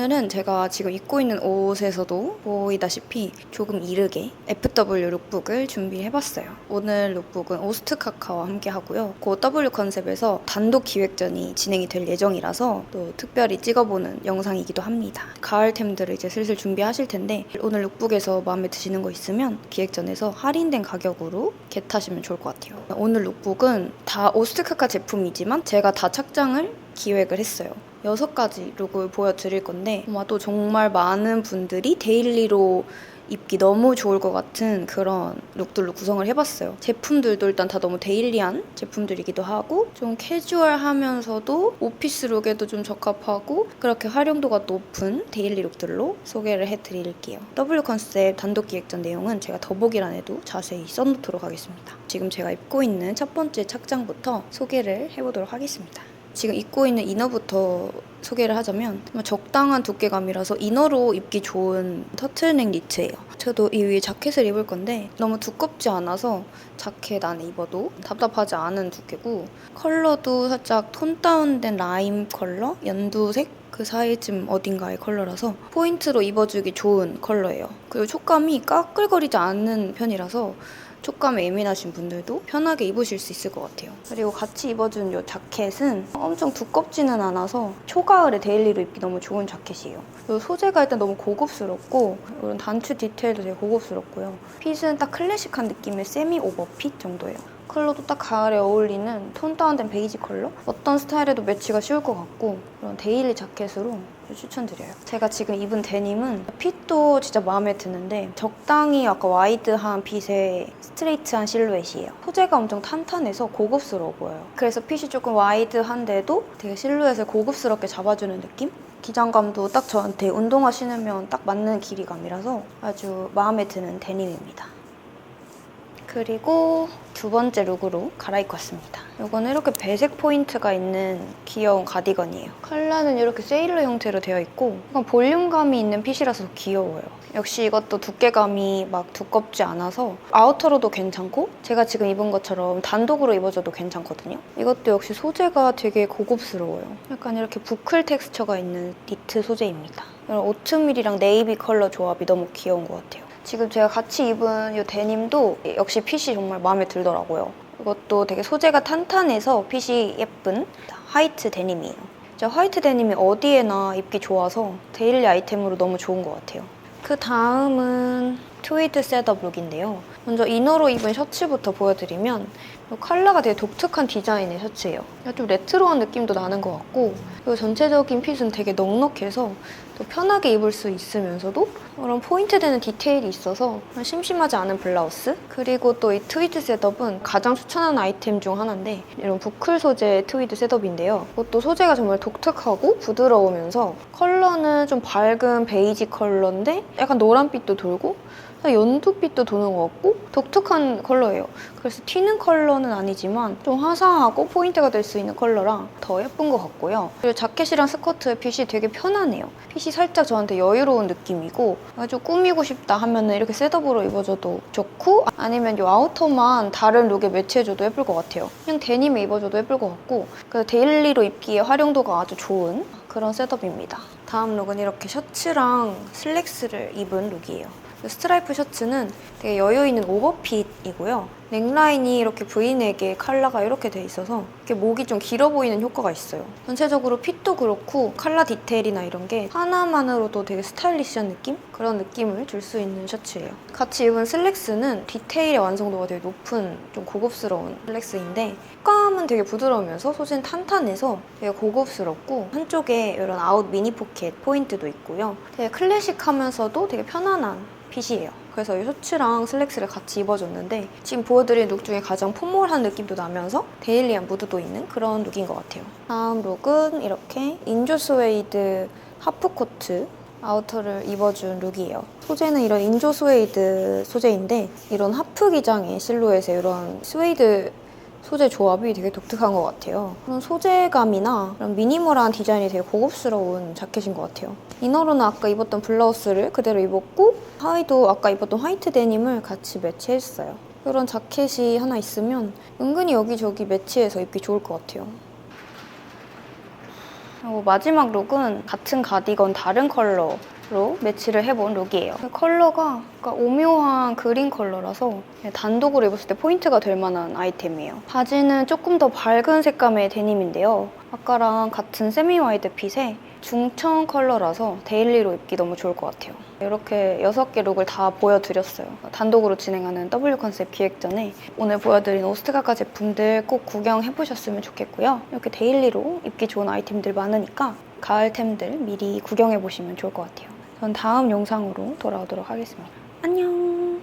오늘은 제가 지금 입고 있는 옷에서도 보이다시피 조금 이르게 FW 룩북을 준비해봤어요. 오늘 룩북은 오스트 카카와 함께 하고요. 그 W 컨셉에서 단독 기획전이 진행이 될 예정이라서 또 특별히 찍어보는 영상이기도 합니다. 가을템들을 이제 슬슬 준비하실 텐데 오늘 룩북에서 마음에 드시는 거 있으면 기획전에서 할인된 가격으로 겟하시면 좋을 것 같아요. 오늘 룩북은 다 오스트 카카 제품이지만 제가 다 착장을 기획을 했어요. 여섯 가지 룩을 보여드릴 건데 아마도 정말 많은 분들이 데일리로 입기 너무 좋을 것 같은 그런 룩들로 구성을 해봤어요. 제품들도 일단 다 너무 데일리한 제품들이기도 하고 좀 캐주얼하면서도 오피스 룩에도 좀 적합하고 그렇게 활용도가 높은 데일리 룩들로 소개를 해드릴게요. W 컨셉 단독 기획전 내용은 제가 더보기란에도 자세히 써놓도록 하겠습니다. 지금 제가 입고 있는 첫 번째 착장부터 소개를 해보도록 하겠습니다. 지금 입고 있는 이너부터 소개를 하자면 적당한 두께감이라서 이너로 입기 좋은 터틀넥 니트예요. 저도 이 위에 자켓을 입을 건데 너무 두껍지 않아서 자켓 안에 입어도 답답하지 않은 두께고 컬러도 살짝 톤 다운된 라임 컬러, 연두색 그 사이쯤 어딘가의 컬러라서 포인트로 입어주기 좋은 컬러예요. 그리고 촉감이 까끌거리지 않는 편이라서 촉감에 예민하신 분들도 편하게 입으실 수 있을 것 같아요. 그리고 같이 입어준 이 자켓은 엄청 두껍지는 않아서 초가을에 데일리로 입기 너무 좋은 자켓이에요. 이 소재가 일단 너무 고급스럽고 이런 단추 디테일도 되게 고급스럽고요. 핏은 딱 클래식한 느낌의 세미 오버핏 정도예요. 컬러도 딱 가을에 어울리는 톤 다운된 베이지 컬러? 어떤 스타일에도 매치가 쉬울 것 같고 그런 데일리 자켓으로 추천드려요. 제가 지금 입은 데님은 핏도 진짜 마음에 드는데 적당히 약간 와이드한 핏의 스트레이트한 실루엣이에요. 소재가 엄청 탄탄해서 고급스러워 보여요. 그래서 핏이 조금 와이드한데도 되게 실루엣을 고급스럽게 잡아주는 느낌? 기장감도 딱 저한테 운동화 신으면 딱 맞는 길이감이라서 아주 마음에 드는 데님입니다. 그리고 두 번째 룩으로 갈아입고 왔습니다. 이거는 이렇게 배색 포인트가 있는 귀여운 가디건이에요. 컬러는 이렇게 세일러 형태로 되어 있고 약간 볼륨감이 있는 핏이라서 귀여워요. 역시 이것도 두께감이 막 두껍지 않아서 아우터로도 괜찮고 제가 지금 입은 것처럼 단독으로 입어줘도 괜찮거든요. 이것도 역시 소재가 되게 고급스러워요. 약간 이렇게 부클 텍스처가 있는 니트 소재입니다. 이런 오트밀이랑 네이비 컬러 조합이 너무 귀여운 것 같아요. 지금 제가 같이 입은 이 데님도 역시 핏이 정말 마음에 들더라고요. 이것도 되게 소재가 탄탄해서 핏이 예쁜 화이트 데님이에요. 진짜 화이트 데님이 어디에나 입기 좋아서 데일리 아이템으로 너무 좋은 것 같아요. 그 다음은 트위드 셋업 룩인데요. 먼저 이너로 입은 셔츠부터 보여드리면 이 컬러가 되게 독특한 디자인의 셔츠예요. 좀 레트로한 느낌도 나는 것 같고 그리고 전체적인 핏은 되게 넉넉해서 또 편하게 입을 수 있으면서도 그런 포인트 되는 디테일이 있어서 심심하지 않은 블라우스 그리고 또 이 트위드 셋업은 가장 추천하는 아이템 중 하나인데 이런 부클 소재의 트위드 셋업인데요. 이것도 소재가 정말 독특하고 부드러우면서 컬러는 좀 밝은 베이지 컬러인데 약간 노란빛도 돌고 연두빛도 도는 것 같고 독특한 컬러예요. 그래서 튀는 컬러는 아니지만 좀 화사하고 포인트가 될 수 있는 컬러랑 더 예쁜 것 같고요. 그리고 자켓이랑 스커트의 핏이 되게 편하네요. 핏이 살짝 저한테 여유로운 느낌이고 아주 꾸미고 싶다 하면 은 이렇게 셋업으로 입어줘도 좋고 아니면 이 아우터만 다른 룩에 매치해줘도 예쁠 것 같아요. 그냥 데님에 입어줘도 예쁠 것 같고 그 데일리로 입기에 활용도가 아주 좋은 그런 셋업입니다. 다음 룩은 이렇게 셔츠랑 슬랙스를 입은 룩이에요. 스트라이프 셔츠는 되게 여유 있는 오버핏이고요. 넥라인이 이렇게 V넥에 컬러가 이렇게 돼 있어서 이렇게 목이 좀 길어 보이는 효과가 있어요. 전체적으로 핏도 그렇고 컬러 디테일이나 이런 게 하나만으로도 되게 스타일리시한 느낌? 그런 느낌을 줄 수 있는 셔츠예요. 같이 입은 슬랙스는 디테일의 완성도가 되게 높은 좀 고급스러운 슬랙스인데 촉감은 되게 부드러우면서 소재는 탄탄해서 되게 고급스럽고 한쪽에 이런 아웃 미니 포켓 포인트도 있고요. 되게 클래식하면서도 되게 편안한 핏이에요. 그래서 이 셔츠랑 슬랙스를 같이 입어줬는데 지금 보여드린 룩 중에 가장 포멀한 느낌도 나면서 데일리한 무드도 있는 그런 룩인 것 같아요. 다음 룩은 이렇게 인조 스웨이드 하프 코트 아우터를 입어준 룩이에요. 소재는 이런 인조 스웨이드 소재인데 이런 하프 기장의 실루엣에 이런 스웨이드 소재 조합이 되게 독특한 것 같아요. 그런 소재감이나 그런 미니멀한 디자인이 되게 고급스러운 자켓인 것 같아요. 이너로는 아까 입었던 블라우스를 그대로 입었고 하의도 아까 입었던 화이트 데님을 같이 매치했어요. 이런 자켓이 하나 있으면 은근히 여기저기 매치해서 입기 좋을 것 같아요. 그리고 마지막 룩은 같은 가디건 다른 컬러 로 매치를 해본 룩이에요. 컬러가 약간 오묘한 그린 컬러라서 단독으로 입었을 때 포인트가 될 만한 아이템이에요. 바지는 조금 더 밝은 색감의 데님인데요. 아까랑 같은 세미 와이드 핏에 중청 컬러라서 데일리로 입기 너무 좋을 것 같아요. 이렇게 6개 룩을 다 보여드렸어요. 단독으로 진행하는 W 컨셉 기획전에 오늘 보여드린 오스트가가 제품들 꼭 구경해보셨으면 좋겠고요. 이렇게 데일리로 입기 좋은 아이템들 많으니까 가을템들 미리 구경해보시면 좋을 것 같아요. 전 다음 영상으로 돌아오도록 하겠습니다. 안녕!